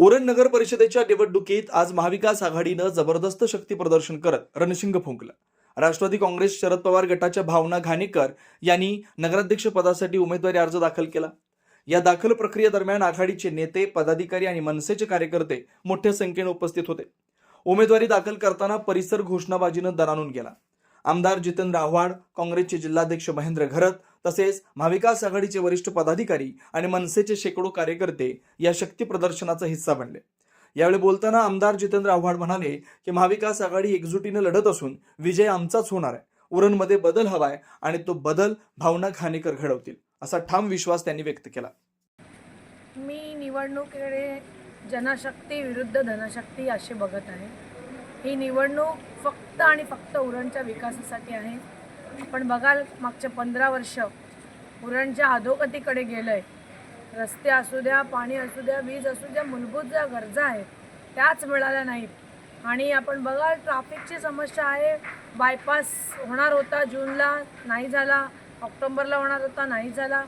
उरण नगर परिषदेच्या निवडणुकीत आज महाविकास आघाडीनं जबरदस्त शक्ती प्रदर्शन करत रणशिंग फुंकलं. राष्ट्रवादी काँग्रेस शरद पवार गटाच्या भावना घाणेकर यांनी नगराध्यक्ष पदासाठी उमेदवारी अर्ज दाखल केला. या दाखल प्रक्रियेदरम्यान आघाडीचे नेते पदाधिकारी आणि मनसेचे कार्यकर्ते मोठ्या संख्येने उपस्थित होते. उमेदवारी दाखल करताना परिसर घोषणाबाजीनं दरानून गेला. आमदार जितेंद्र आव्हाड काँग्रेसचे जिल्हाध्यक्ष महेंद्र घरत तसेच महाविकास आघाडीचे वरिष्ठ पदाधिकारी आणि मनसेचे शेकडो कार्यकर्ते या शक्ती प्रदर्शनाचा हिस्सा बनले. यावेळी बोलताना आमदार जितेंद्र आव्हाड म्हणाले की महाविकास आघाडी एकजुटीने लढत असून विजय आमचाच होणार आहे. उरणमध्ये बदल हवाय आणि तो बदल भावना खानेकर घडवतील असा ठाम विश्वास त्यांनी व्यक्त केला. मी निवडणुकीकडे जनशक्ती विरुद्ध धनशक्ती असे बघत आहे. ही निवडणूक फक्त आणि फक्त उरणच्या विकासासाठी आहे. आपण बघाल मागच्या पंधरा वर्ष उरणच्या अधोगतीकडे गेलं आहे रस्ते असू द्या पाणी असू द्या वीज असू द्या मूलभूत ज्या गरजा आहेत त्याच मिळाल्या नाहीत. आणि आपण बघाल ट्राफिकची समस्या आहे. बायपास होणार होता जूनला नाही झाला. ऑक्टोबरला होणार होता नाही झाला.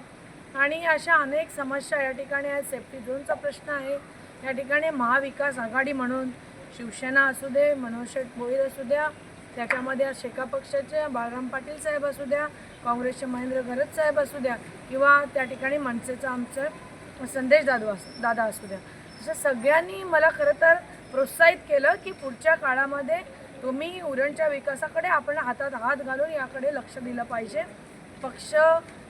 आणि अशा अनेक समस्या या ठिकाणी आहेत. सेफ्टी झोनचा प्रश्न आहे. या ठिकाणी महाविकास आघाडी म्हणून शिवसेना असू दे मनोज शेठ भोईर असू द्या त्याच्यामध्ये आज शेका पक्षाचे बाळराम पाटील साहेब असू द्या काँग्रेसचे महेंद्र घरत साहेब असू द्या किंवा त्या ठिकाणी मनसेचं आमचं संदेश दादू अस दादा असू द्या. तसं सगळ्यांनी मला खरं तर प्रोत्साहित केलं की पुढच्या काळामध्ये तुम्ही उरणच्या विकासाकडे आपण हातात हात घालून याकडे लक्ष दिलं पाहिजे. पक्ष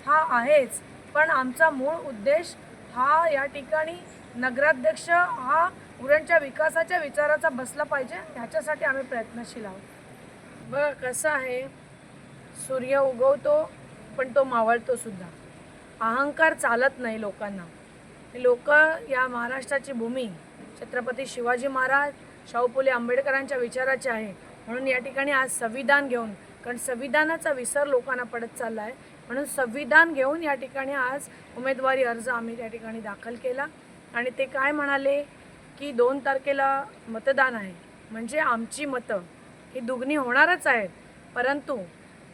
हा आहेच पण आमचा मूळ उद्देश हा या ठिकाणी नगराध्यक्ष हा उरणच्या विकासाच्या विचाराचा बसला पाहिजे ह्याच्यासाठी आम्ही प्रयत्नशील आहोत. बघ कसं आहे? सूर्य उगवतो पण तो मावळतो सुद्धा. अहंकार चालत नाही लोकांना. लोक या महाराष्ट्राची भूमी. छत्रपती शिवाजी महाराज शाहू फुले आंबेडकरांच्या विचाराची आहे. म्हणून या ठिकाणी आज संविधान घेऊन कारण संविधानाचा विसर लोकांना पडत चालला आहे म्हणून संविधान घेऊन या ठिकाणी आज उमेदवारी अर्ज आम्ही त्या ठिकाणी दाखल केला. आणि ते काय म्हणाले? की दोन तारखेला मतदान आहे. म्हणजे आमची मतं. ही दुग्नी होणारच आहेत. परंतु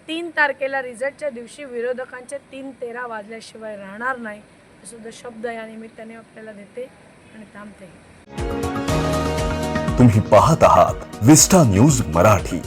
तीन तारखेला रिझल्टच्या दिवशी विरोधकांचे तीन तेरा वाजल्याशिवाय राहणार नाही सुद्धा शब्द या निमित्ताने आपल्याला देते आणि थांबते. तुम्ही पाहत आहात विस्टा न्यूज मराठी.